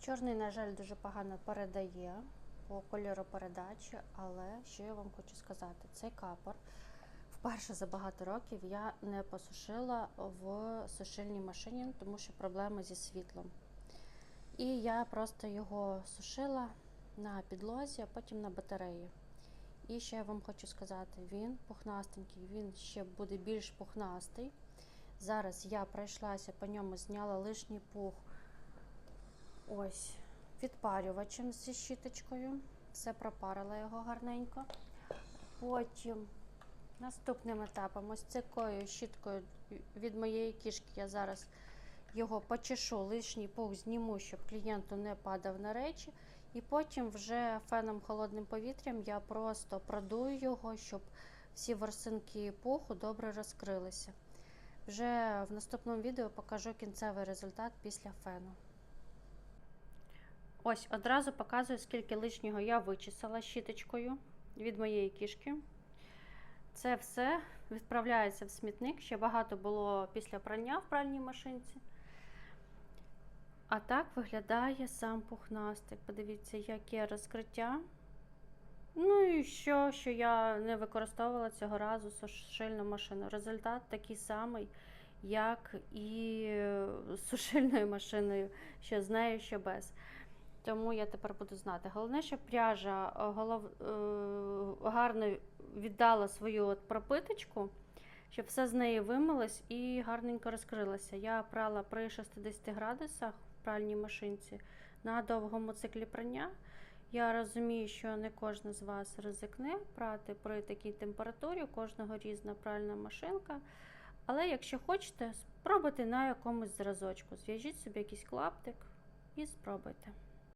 Чорний, на жаль, дуже погано передає по кольору передачі, але що я вам хочу сказати, цей капор вперше за багато років я не посушила в сушильній машині, тому що проблеми зі світлом. І я просто його сушила на підлозі, а потім на батареї. І ще я вам хочу сказати, він пухнастенький, він ще буде більш пухнастий. Зараз я пройшлася по ньому, зняла лишній пух ось відпарювачем зі щіточкою. Все пропарила його гарненько. Потім наступним етапом, ось такою щіткою від моєї кішки я зараз його почешу, лишній пух зніму, щоб клієнту не падав на речі. І потім вже феном холодним повітрям я просто продую його, щоб всі ворсинки пуху добре розкрилися. Вже в наступному відео покажу кінцевий результат після фену. Ось одразу показую, скільки лишнього я вичесала щіточкою від моєї кішки. Це все відправляється в смітник. Ще багато було після прання в пральній машинці. А так виглядає сам пухнастик. Подивіться, яке розкриття. Ну і що, що я не використовувала цього разу сушильну машину. Результат такий самий, як і з сушильною машиною, що з нею, що без. Тому я тепер буду знати. Головне, щоб пряжа е, голов... е, гарно віддала свою от пропиточку, щоб все з неї вимилось і гарненько розкрилося. Я прала при 60 градусах в пральній машинці на довгому циклі прання. Я розумію, що не кожен з вас ризикне прати при такій температурі, у кожного різна пральна машинка. Але якщо хочете, спробуйте на якомусь зразочку. Зв'яжіть собі якийсь клаптик і спробуйте.